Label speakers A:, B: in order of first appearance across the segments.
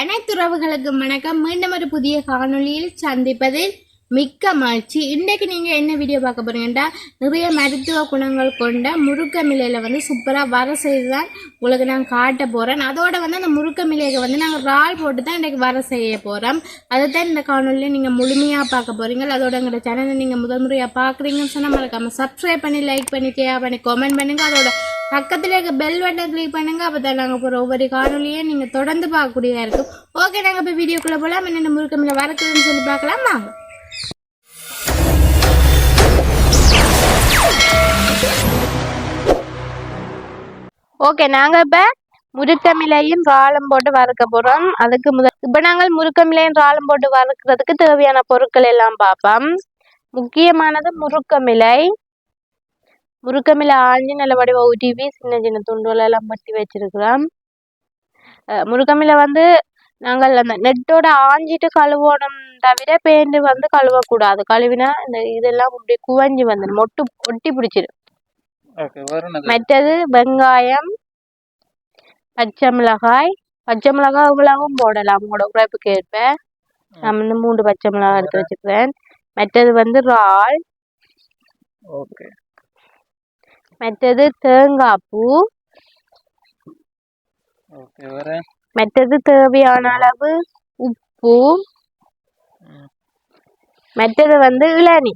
A: அனைத்து உறவுகளுக்கும் வணக்கம். மீண்டும் ஒரு புதிய காணொளியில் சந்திப்பதில் மிக்க மகிழ்ச்சி. இன்றைக்கு நீங்கள் என்ன வீடியோ பார்க்க போறீங்கன்னா நிறைய மருத்துவ குணங்கள் கொண்ட முருக்கமிலையில் வந்து சூப்பராக வர செய்து தான் உங்களுக்கு நான் காட்ட போகிறேன் அதோட வந்து அந்த முருக்க மிலையை வந்து நாங்கள் ரால் போட்டு தான் இன்றைக்கு வர செய்ய போகிறோம் அதை தான் இந்த காணொலியில் நீங்கள் முழுமையாக பார்க்க போகிறீங்க அதோட எங்களோட சேனலை நீங்கள் முதல் முறையாக பார்க்குறீங்கன்னு சொன்னால் மறக்காமல் சப்ஸ்கிரைப் பண்ணி லைக் பண்ணி ஷேர் பண்ணி கமெண்ட் பண்ணுங்கள் அதோட பக்கத்தில் இருக்க பெல் பட்டன் கிளிக் பண்ணுங்க. அப்போ தான் நாங்கள் போகிற ஒவ்வொரு காணொலியும் நீங்கள் தொடர்ந்து பார்க்கக்கூடியதாக இருக்கும். ஓகே நாங்கள் இப்போ வீடியோக்குள்ளே போகலாம் என்னென்ன முருக்கமில்ல வரக்குதுன்னு சொல்லி பார்க்கலாம். வாங்க. ஓகே நாங்கள் இப்போ முருக்கமிலையும் ராளம் போட்டு வறுக்க போகிறோம் அதுக்கு முதல் இப்போ நாங்கள் முருக்கமிலையும் ராளம் போட்டு வறுக்கிறதுக்கு தேவையான பொருட்கள் எல்லாம் பார்ப்போம். முக்கியமானது முருக்கமிலை முருக்கமிலை ஆஞ்சி நல்ல வடிவ ஊட்டிவி சின்ன சின்ன துண்டுகள் எல்லாம் பட்டி வச்சிருக்கிறோம் அஹ் முருக்கமிலை வந்து நாங்கள் அந்த நெட்டோட ஆஞ்சிட்டு கழுவணும் தவிர பேண்டு வந்து கழுவக்கூடாது கழுவினா இந்த இதெல்லாம் இப்படி குவஞ்சி வந்துடும் மொட்டு ஒட்டி பிடிச்சிடும் மற்றது வெங்காயம் பச்சை மிளகாய் பச்சை மிளகாய் இவ்வளவும் போடலாம் உங்களோட உழைப்புக்கு ஏற்ப நான் வந்து மூன்று பச்சை மிளகாய் எடுத்து வச்சுக்கிறேன் மற்றது வந்து இறால்
B: ஓகே
A: மற்றது தேங்காய் பூ மற்றது தேவையான அளவு உப்பு. மற்றது வந்து இளநீ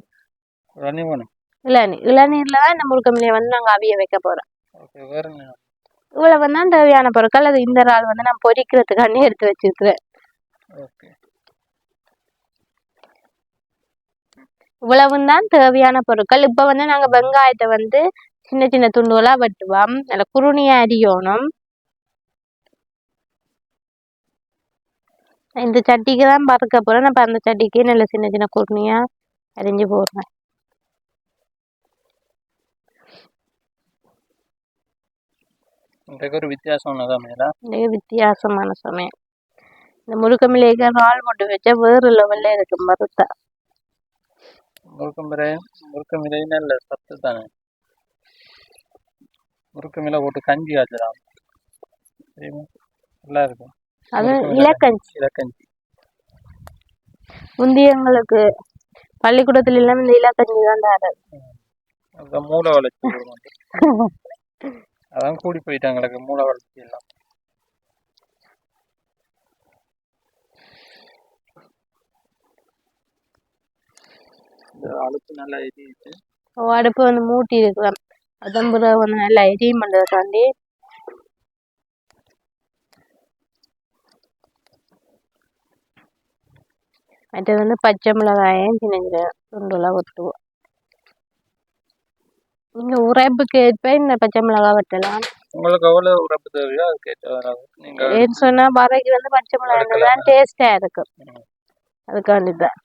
B: ரன்னி வேணும்.
A: இளநீ இளநீர்ல தான் இந்த முருக்கமிலையை வந்து நாங்கள் அவிய வைக்க போறோம். இவ்வளவு தான் தேவையான பொருட்கள். அது இந்த இறால் வந்து நான் பொரிக்கிறதுக்காண்டி எடுத்து வச்சிருக்கிறேன். இவ்வளவும் தான் தேவையான பொருட்கள். இப்போ வந்து நாங்கள் வெங்காயத்தை வந்து சின்ன சின்ன துண்டுகளாக வெட்டுவோம். நல்லா குருணியா அரியணும் இந்த சட்டிக்கு தான் பறக்க போகிறேன் அப்போ அந்த சட்டிக்கு நல்ல சின்ன சின்ன குருணியா அரிஞ்சு போடுறேன்.
B: இன்றைக்கு ஒரு வித்தியாசம் தான் மேடா
A: இது வித்தியாசமான சமயம் இந்த முருக்கமிலேக்கு ரால் போட்டு வச்சா வேறு லெவல்ல இருக்கு மருத்தா
B: முறுக்கமிரை முறுக்கமிரை நல்ல சத்து தானே? முறுக்கமிலை போட்டு கஞ்சி காய்ச்சலாம் தெரியுமா? நல்லா இருக்கும்
A: அது. இலக்கஞ்சி.
B: இலக்கஞ்சி.
A: முந்தியங்களுக்கு பள்ளிக்கூடத்துல எல்லாம் இந்த இலக்கஞ்சி தான் தராது
B: மூளை வளர்ச்சி. அதான் கூடி போயிட்டாங்களுக்கு மூளை வளர்ச்சி எல்லாம். அழுப்பு நல்லா எரியுது.
A: அடுப்பு வந்து மூட்டி இருக்கலாம் வந்து நல்லா எரியும் பண்ணுறதுக்காண்டி மற்றது வந்து பச்சை மிளகாயம் சின்ன சின்ன துண்டுலாம் வெட்டுவோம் நீங்கள் உரைப்புக்கு ஏற்ப இந்த பச்சை மிளகாய் வெட்டலாம்.
B: உங்களுக்கு எவ்வளவு உரப்பு தேவையோ அதுக்கு
A: ஏன்னு சொன்னால் வரைக்கு வந்து பச்சை மிளகாய் தான் டேஸ்டாக இருக்கும். அதுக்காண்டி தான்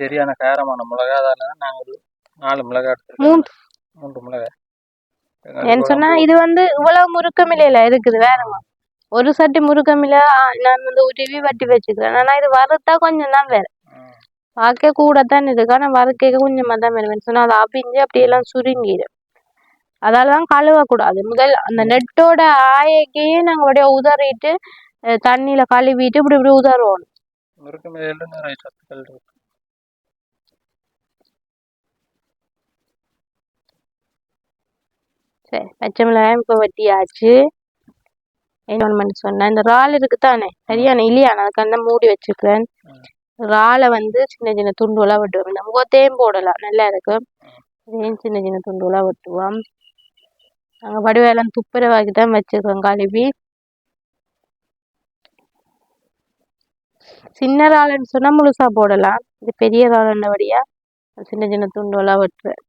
B: சரியான காரமான மிளகா தான். நாங்கள் நாலு மிளகா
A: மூன்று
B: மூன்று மிளகாய்
A: ஏன்னு சொன்னா இது வந்து இவ்வளவு முறுக்கமில்லையில இருக்குது வேறங்க ஒரு சட்டி முறுக்கமில்ல நான் வந்து உருவி வட்டி வச்சுக்கிறேன். ஆனா இது வறுத்தா கொஞ்சம் தான் வேற. பார்க்க கூட தான் இருக்கு. ஆனா வறுக்க கொஞ்சமா தான் வேணும். சொன்னா அது அபிஞ்சு அப்படியெல்லாம் சுருங்கிடும் அதாலதான் கழுவக்கூடாது முதல் அந்த நெட்டோட ஆயக்கையே நாங்க அப்படியே உதறிட்டு தண்ணியில கழுவிட்டு இப்படி இப்படி உதறுவோம்
B: முறுக்கு மிளகாயில நிறைய சத்துக்கள் இருக்கு
A: சரி பச்சை மிளகாயம் இப்போ வெட்டியாச்சு என்ன பண்ணி சொன்னேன். இந்த இறால் இருக்கு தானே சரியான இல்லையான அதுக்கான மூடி வச்சுக்கிறேன். இறாலை வந்து சின்ன சின்ன துண்டுகளாக வெட்டுவோம். இந்த முகத்தையும் போடலாம். நல்லா இருக்கும். இதையும் சின்ன சின்ன துண்டுகளாக வெட்டுவோம். நாங்கள் வடிவேலாம் துப்புரவாக்கி தான் வச்சுருக்கோம் கழுவி. சின்ன இறாலுன்னு சொன்னால் முழுசா போடலாம். இது பெரிய இறாலுன்றபடியா சின்ன சின்ன துண்டுகளாக வெட்டுவேன்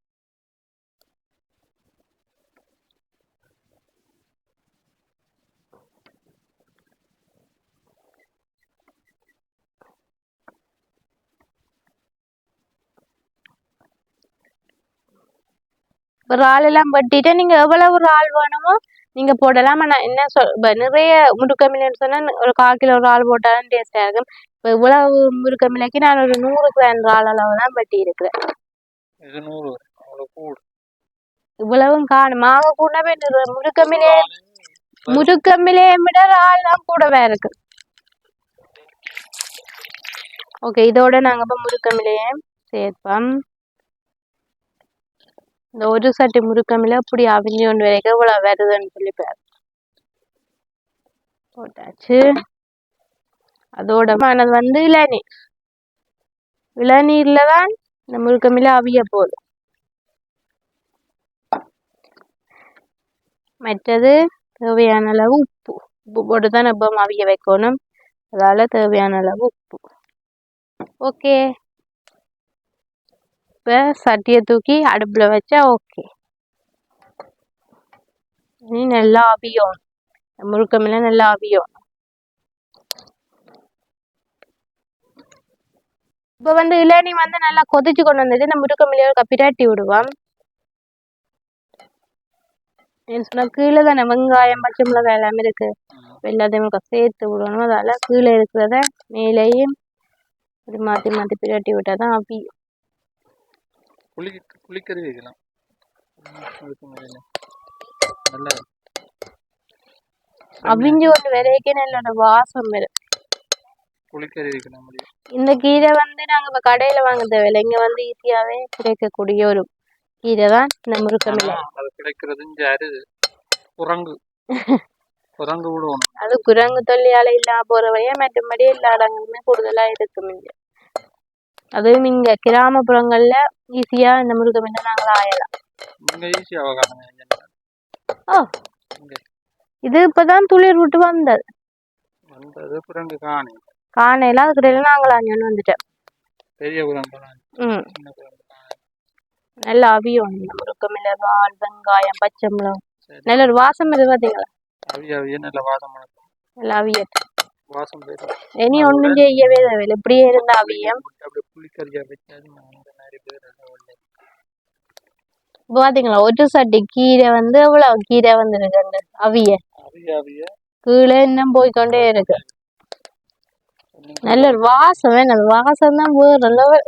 A: இறால் எல்லாம் வெட்டிட்டு நீங்கள் எவ்வளவு இறால் வேணுமோ நீங்கள் போடலாம். ஆனால் என்ன சொல் நிறைய முருக்கமில்லைன்னு சொன்னால் ஒரு கால் கிலோ இறால் போட்டாலும் டேஸ்ட்டாக இருக்கும். இப்போ இவ்வளவு முருக்கமில்லைக்கு நான் ஒரு நூறு கிராம் இறால் அளவு தான் வெட்டி இருக்கிறேன்
B: கூடு.
A: இவ்வளவும் காணும். ஆக கூட முருக்கமிலே முருக்கமிலே விட இறால் தான் கூடவே இருக்கு. ஓகே இதோட நாங்க இப்போ முருக்கமிலையே சேர்ப்போம். இந்த ஒரு சட்டி முருக்கமில அப்படி அவிஞ்சு கொண்டு வரைக்கும் இவ்வளவு வருதுன்னு சொல்லி போட்டாச்சு. அதோட மனது வந்து இளநீர் இளநீர்ல தான் இந்த முருக்கமில அவிய போகுது. மற்றது தேவையான அளவு உப்பு. உப்பு போட்டு தான் நம்ம அவிய வைக்கணும். அதால தேவையான அளவு உப்பு. ஓகே. இப்போ சட்டியை தூக்கி அடுப்பில் வச்சா ஓகே இனி நல்லா அவியும் முழுக்கமில்ல நல்லா அவியும் இப்போ வந்து இளநீ வந்து நல்லா கொதிச்சு கொண்டு வந்துட்டு இந்த முருக்கமில்லையோட பிரட்டி விடுவோம். ஏன்னு சொன்னா கீழே தானே வெங்காயம் பச்சை மிளகாய் எல்லாமே இருக்கு. எல்லாத்தையும் சேர்த்து விடணும். அதால கீழே இருக்கிறத மேலேயும் இப்படி மாற்றி மாற்றி பிரட்டி விட்டால் தான் அவியும்.
B: புளி புளிக்கறி வைக்கலாம் ம், அதுக்கு மேல. நல்லா இருக்கும்.
A: அவிஞ்சு கொண்டு வரைக்கும் நல்ல வாசம் வரும்
B: புளிக்கறி வைக்கலாம் முடியும்
A: இந்த கீரை வந்து நாங்கள் இப்போ கடையில் வாங்க தேவையில்லை இங்கே வந்து ஈஸியாகவே கிடைக்கக்கூடிய ஒரு கீரை தான் இந்த முருக்கமில்லை
B: ஆனா, அது கிடைக்கிறது இங்க அரிது குரங்கு குரங்கு விடுவோம்
A: அது குரங்கு தொல்லியால இல்லாம போறவையே மற்றபடி எல்லா இடங்களுமே கூடுதலா இருக்கும் இங்க அதுவும் இங்க கிராமப்புறங்கள்ல ஈஸியா இந்த முருகை நாங்கள் ஆயலாம். ஓ. இது இப்பதான் துளிர் விட்டு வந்தது.
B: வந்தது குரங்கு காணி
A: காணையில அதுக்கிடையில நாங்கள் அஞ்சு வந்துட்டேன் ம். நல்லா அவியும் இந்த முருக்கமில்ல வால் வெங்காயம் பச்சை மிளகாய். நல்ல ஒரு வாசம் இருக்கு பாத்தீங்களா?
B: நல்லா
A: அவியட்டும்.
B: அப்படியே புளிக்கறியா வச்சாது இந்த மாதிரி பேர்
A: இப்ப பாத்தீங்களா ஒரு சட்டி கீரை வந்து எவ்வளவு கீரை வந்துருக்கு அவிய? கீழே இன்னும் போய்க்கொண்டே இருக்கு. நல்ல வாசம் வேணும். வாசம் தான் வேற லெவல்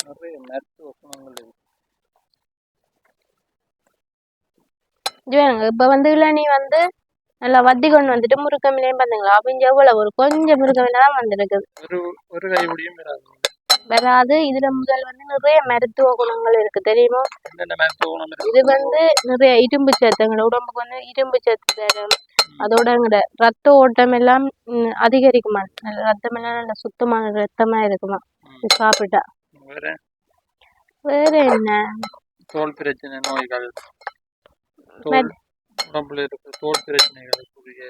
B: நிறைய மருத்துவ குணங்கள் இருக்கு
A: இது வேணுங்க. இப்ப வந்து இளநீ வந்து நல்லா வத்தி கொண்டு வந்துட்டு முருக்கமிலையும் பாத்தீங்களா? அவிஞ்ச எவ்வளவு? ஒரு கொஞ்சம் முருக்கமில தான் வந்திருக்குது
B: ஒரு வராது.
A: இதுல முதல் வந்து நிறைய மருத்துவ குணங்கள் இருக்கு. தெரியுமா? இது வந்து நிறைய இரும்பு சத்து எங்களோட உடம்புக்கு வந்து இரும்பு சத்து தரும் அதோட எங்கட ரத்த ஓட்டம் எல்லாம் அதிகரிக்குமா? நல்ல ரத்தம் எல்லாம் நல்ல சுத்தமான ரத்தமா இருக்குமா? சாப்பிட்டா.
B: வேற
A: என்ன?
B: தோல் பிரச்சனை நோய்கள். உடம்புல இருக்க தோல் பிரச்சனைகளுக்குரிய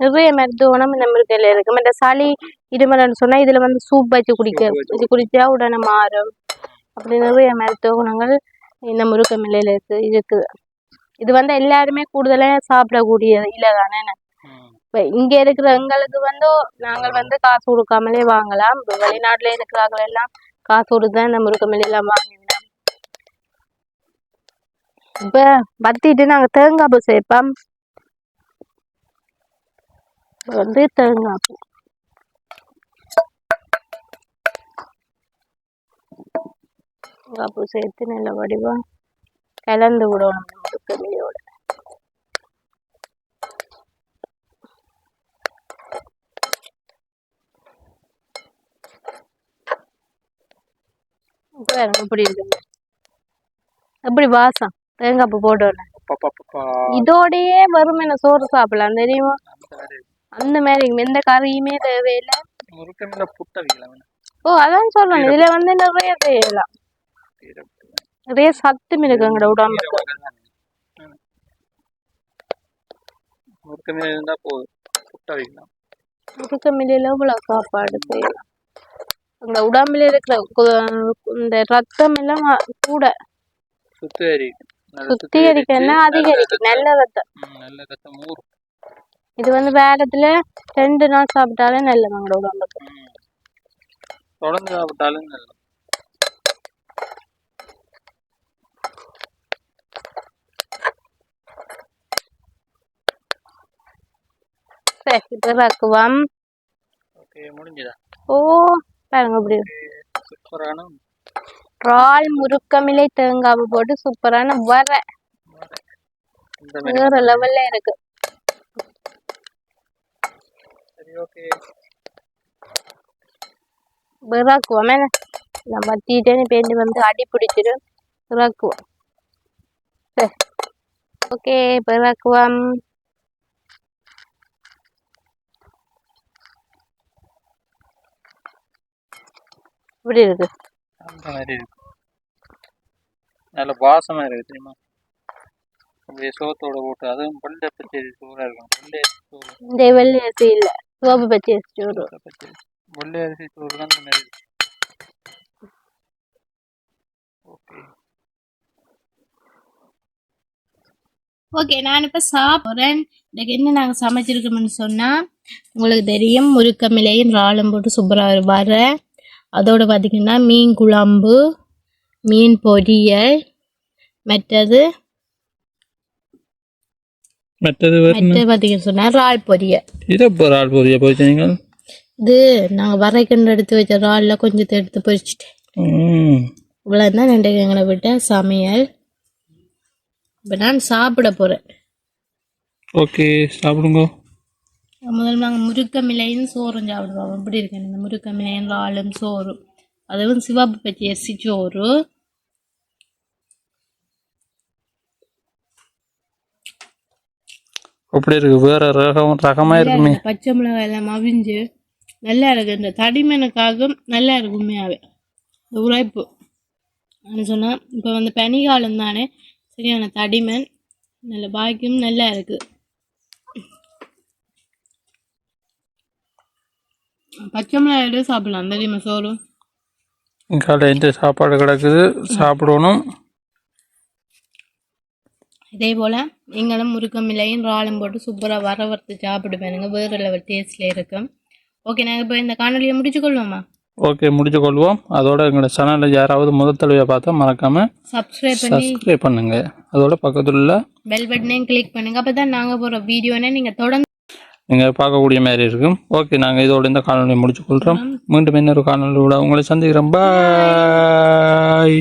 A: நிறைய மருத்துவ குணம் இந்த முருக்கையில இருக்கு. மற்ற சளி இருமல்னு சொன்னா இதுல வந்து சூப் வச்சு குடிக்க
B: வச்சு
A: குடிச்சா உடனே மாறும். அப்படி நிறைய மருத்துவ குணங்கள் இந்த முருக்கை மில்லையில இருக்கு இருக்குது. இது வந்து எல்லாருமே கூடுதலா சாப்பிடக்கூடிய இலை தானே. இப்ப இங்க இருக்கிற எங்களுக்கு வந்து நாங்கள் வந்து காசு கொடுக்காமலே வாங்கலாம். வெளிநாட்டுல இருக்கிறார்கள் எல்லாம் காசு கொடுத்து தான் இந்த முருக்கை மில்லையெல்லாம் வாங்கினோம் இப்போ வத்திட்டு நாங்க தேங்காய் பூ சேர்ப்போம் வந்து தேங்காய் பூ தேங்காய் பூ சேர்த்து நல்ல வடிவம் கலந்து விடணும் இந்த முருக்கை எப்படி எப்படி வாசம் தேங்காய் பூ
B: அப்பப்பப்பா.
A: இதோடயே வெறுமனே சோறு சாப்பிடலாம் தெரியுமா?
B: அந்த மாதிரி.
A: எந்த கறியுமே தேவையில்லை. ஓ அதான் சொல்றேன் இதுல வந்து நிறைய செய்யலாம். நிறைய சத்தும் இருக்கு எங்களோட உடம்புக்கு.
B: கீரை வகை தானே. ம். முருக்கமில்ல இருந்தா போதும். புட்ட வைக்கலாம்
A: முருக்க மில்லையில இவ்வளவு சாப்பாடு செய்யலாம்? எங்களோட உடம்புல இருக்கிற இந்த ரத்தம் எல்லாம் கூட.
B: சுத்திகரிக்கும் நல்லா சுத்திகரிச்சு
A: அதிகரிக்கும் நல்ல ரத்தம்
B: நல்ல ரத்தம் ஊறும்
A: இது வந்து வேறத்துல ரெண்டு நாள் சாப்பிட்டாலே நல்லது எங்களோட உடம்புக்கு.
B: தொடர்ந்து சாப்பிட்டாலும் ஓகே முடிஞ்சுதா?
A: ஓ பாருங்க
B: சூப்பரான
A: இறால் முருக்கமிலை தேங்காவை போட்டு சூப்பரான வர. வேற லெவல்ல இருக்கு. என்ன? நம்ம வத்திட்டேன்னு பேண்டு வந்து அடி பிடிச்சிட்டு இறக்குவோம் சரி ஓகே இறக்குவோம் இப்படி இருக்கு.
B: அந்த மாதிரி இருக்கு. நல்ல வாசமா இருக்கு தெரியுமா? அப்படியே சோத்தோட போட்டு அதுவும் வெள்ளை பச்சரி சோறா இருக்கும். வெள்ளை அரிசி சோறு.
A: இந்த வெள்ளை அரிசி இல்லை. சிவப்பு பச்சை சோறு.
B: வெள்ளை பச்சரி வெள்ளை அரிசி சோறு தான் இந்த மாதிரி ஓகே.
A: ஓகே நான் இப்போ சாப்பிட்றேன் இன்னைக்கு என்ன நாங்கள் சமைச்சிருக்கோம்னு சொன்னால் உங்களுக்கு தெரியும் முருக்கமிலையும் இறாலும் போட்டு சூப்பராக வர அதோட பார்த்திங்கன்னா மீன் குழம்பு மீன் பொரியல் மற்றது
B: மற்றது
A: பார்த்தீங்கன்னு சொன்னால் இறால் பொரியல்.
B: இதை இப்போ ஆள் பொரிய போயிட்டு நீங்கள்?
A: இது நாங்கள் வரைக்கண்டு எடுத்து வச்ச இறாலில் கொஞ்சத்தை எடுத்து பொரிச்சிட்டேன் இவ்வளோ தான் ரெண்டு எங்களை விட்ட சமையல். இப்போ நான் சாப்பிட போகிறேன்
B: ஓகே சாப்பிடுங்க.
A: முதல்ல நாங்கள் முருக்கமிலையும் சோறும் சாப்பிடுவோம். அப்படி இருக்கேன் இந்த முருக்கமிலையும் இறாலும் சோறும். அதுவும் சிவப்பு பச்சை சோறு.
B: அப்படி இருக்கு? வேற ரகம் ரகமா இருக்குமே.
A: பச்சை மிளகாய் எல்லாம் அவிஞ்சு நல்லா இருக்கு. இந்த தடிமனுக்காக நல்லா இருக்கு உண்மையாகவே இந்த உழைப்பு சொன்னால் இப்போ வந்து பனிகாலம் தானே. சரியான தடிமன். நல்ல பாக்கியம் நல்லா இருக்கு. பச்சை மிளகாயோட சாப்பிடலாம். தெரியுமா சோறு.
B: காலை இந்த சாப்பாடு கிடக்குது. சாப்பிடணும்.
A: இதே போல் நீங்களும் முருக்கமில்லையும் இறாலும் போட்டு சூப்பராக வர வறுத்து சாப்பிடுவேனுங்க வேறு லெவல் டேஸ்டில் இருக்கும் ஓகே நாங்கள் இப்போ இந்த காணொலியை முடிச்சுக்கொள்வோமா?
B: ஓகே முடிச்சு கொள்வோம் அதோட எங்களோட சேனலில் யாராவது முதல் தடவையாக பார்த்தா மறக்காம
A: சப்ஸ்கிரைப் பண்ணி
B: சப்ஸ்கிரைப் பண்ணுங்க. அதோட பக்கத்துல உள்ள
A: பெல் பட்டனையும் கிளிக் பண்ணுங்க. அப்போ தான் நாங்கள் போகிற வீடியோனே நீங்கள் தொடர்ந்து
B: நீங்கள் பார்க்கக்கூடிய மாதிரி இருக்கும். ஓகே நாங்கள் இதோட இந்த காணொலியை முடிச்சுக்கொள்கிறோம் மீண்டும் இன்னொரு காணொலியோட உங்களை சந்திக்கிறோம். பாய்